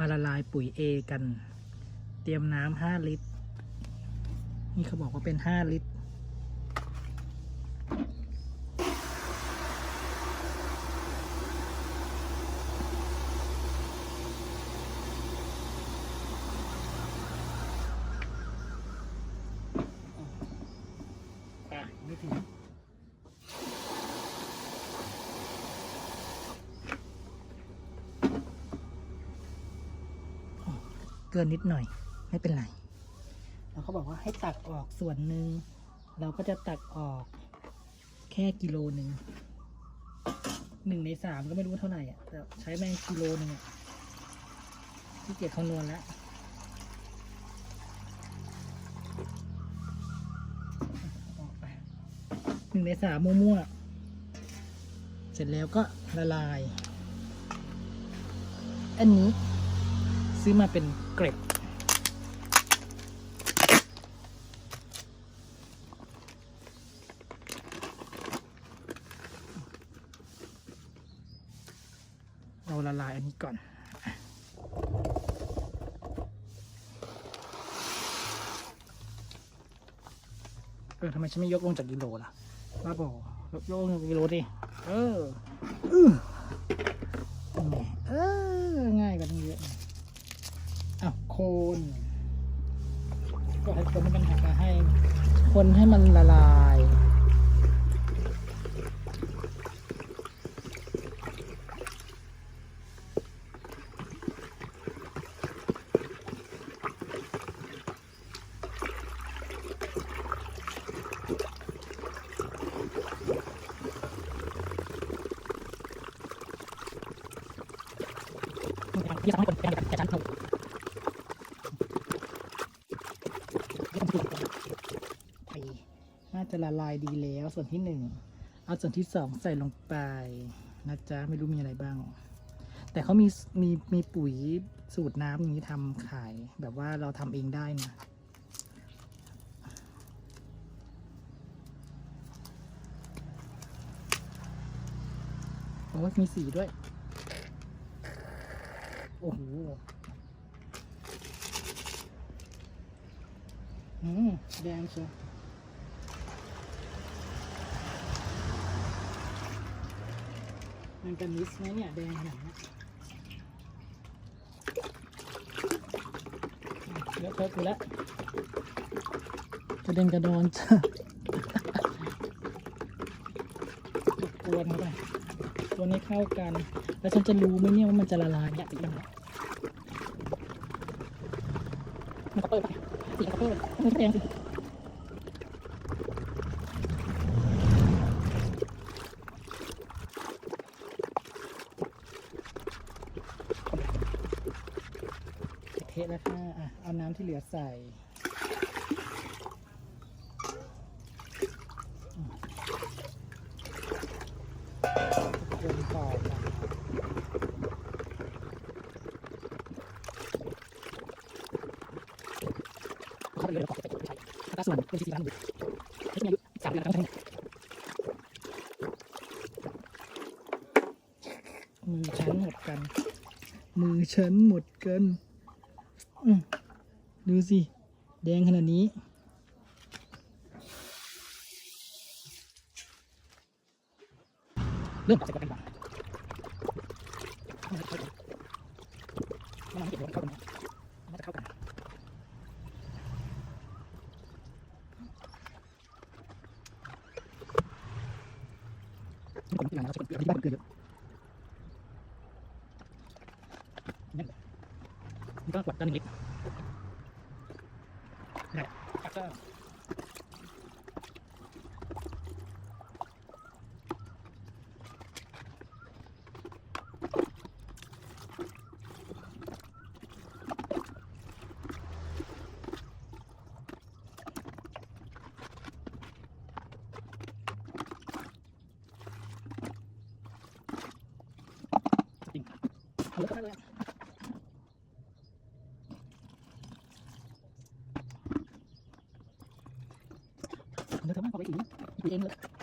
มาละลายปุ๋ย A กัน เตรียมน้ำห้าลิตร นี่เขาบอกว่าเป็นห้าลิตร เกินนิดหน่อย ไม่เป็นไรแล้วเขาบอกว่าให้ตักออกส่วนหนึ่งเราก็จะตักออกแค่กิโลหนึ่งหนึ่งในสามก็ไม่รู้เท่าไหร่อะแต่ใช้แม่งกิโลหนึ่งอะที่เกียจคำนวณแล้วหนึ่งในสามมั่วๆ เสร็จแล้วก็ละลาย อันนี้ ซื้อมาเป็นเกร็ดเราละลายอันนี้ก่อนเออทำไมฉันไม่ยกลงจากกิโลล่ะบ้าบอยกยกลงจากกิโลดิเออเออง่ายกว่านี้เยอะ คนก็ให้คนให้มันหักมาให้ คนให้มันละลายที่สองคนเป็นการจัดการถูกไปน่าจะ ละลายดีแล้ว ส่วนที่หนึ่งเอาส่วนที่สองใส่ลงไปนะจ๊ะไม่รู้มีอะไรบ้าง แต่เขามีมีมีปุ๋ยสูตรน้ำอย่างนี้ทำขาย แบบว่าเราทำเองได้นะโอ้ยมีสีด้วย โอ้โหอืมแดงเชียว มันกันนิสไหมเนี่ยแดงขนาดนี้เยอะเทอะกูแล้วกระเด็นกระดอนจ้ะกวนเข้าไปตัวนี้เข้ากัน แล้วฉันจะรู้ไหมเนี่ยว่ามันจะละลายเนี่ยสีดำเนี่ยมันก็เปิดไปสีก็เปิดมันก็แดงสิ เทแล้วค่ะอะ เอาน้ำที่เหลือใส่อืมคนต่อมาเขาไปเลยแล้วก็ใส่ใช้อัตราส่วนเป็นสี่สิบล้านบุตรใช้อายุสามเดือนแล้วก็ใช้มือฉันหมดกัน มือฉันหมดกัน ดูสิ แดงขนาดนี้ เริ่มออกจแล้วกันดีกว่าไม่ให้เข้ากันไม่ให้เก็บไว้เข้ากันนะมันจะเข้ากันผมที่ร้านเราใช้เกลือที่บ้านเกลือเยอะนี่ นี่ก็ขวดละหนึ่งลิตรได้แล้วก็สปริงเอาแล้วก็ได้เลย เดี๋ยวทำ